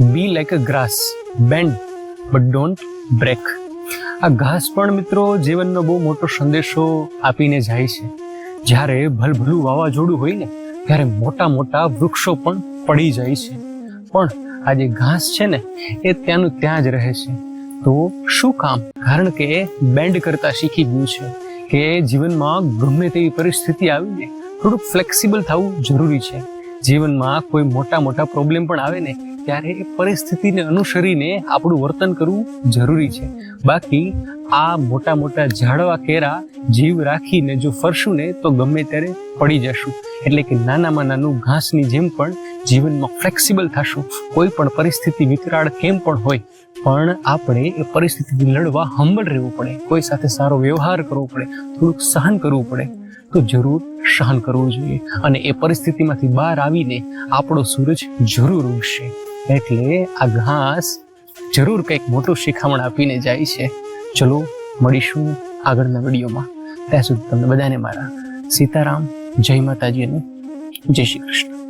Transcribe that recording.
Be like a grass bend but don't break આ ઘાસ પણ મિત્રો જીવનનો બહુ મોટો સંદેશો આપીને જાય છે. જ્યારે ભલભલું વાવાઝોડું હોય ને, ત્યારે મોટા મોટા વૃક્ષો પણ પડી જાય છે. પણ આ જે ઘાસ છે ને, એ ત્યાંનું ત્યાં જ રહે છે. તો શું કામ? કારણ કે બેન્ડ કરતા શીખી ગયું છે કે જીવનમાં ગમે તેવી પરિસ્થિતિ આવીને થોડુંક ફ્લેક્સિબલ થવું જરૂરી છે. જીવનમાં કોઈ મોટા મોટા પ્રોબ્લેમ પણ આવે ને, ત્યારે એ પરિસ્થિતિને અનુસરીને આપણું વર્તન કરવું જરૂરી છે. બાકી આ મોટા મોટા ઝાડવા કેરા જીવ રાખીને જો ફરશું ને, તો ગમે ત્યારે પડી જશું. એટલે કે નાનામાં નાનું ઘાસની જેમ પણ જીવનમાં ફ્લેક્સિબલ થશું. કોઈ પણ પરિસ્થિતિ વિકરાળ કેમ પણ હોય, પણ આપણે એ પરિસ્થિતિથી લડવા હંબલ રહેવું પડે. કોઈ સાથે સારો વ્યવહાર કરવો પડે, થોડુંક સહન કરવું પડે. તો જરૂર સહન કરવું જોઈએ અને એ પરિસ્થિતિમાંથી બહાર આવીને આપણો સૂરજ જરૂર ઉગશે. એટલે આ ઘાસ જરૂર કંઈક મોટું શિખામણ આપીને જાય છે. ચલો મળીશું આગળના વિડીયોમાં. ત્યાં સુધી તમને બધાને મારા સીતારામ, જય માતાજી અને જય શ્રી કૃષ્ણ.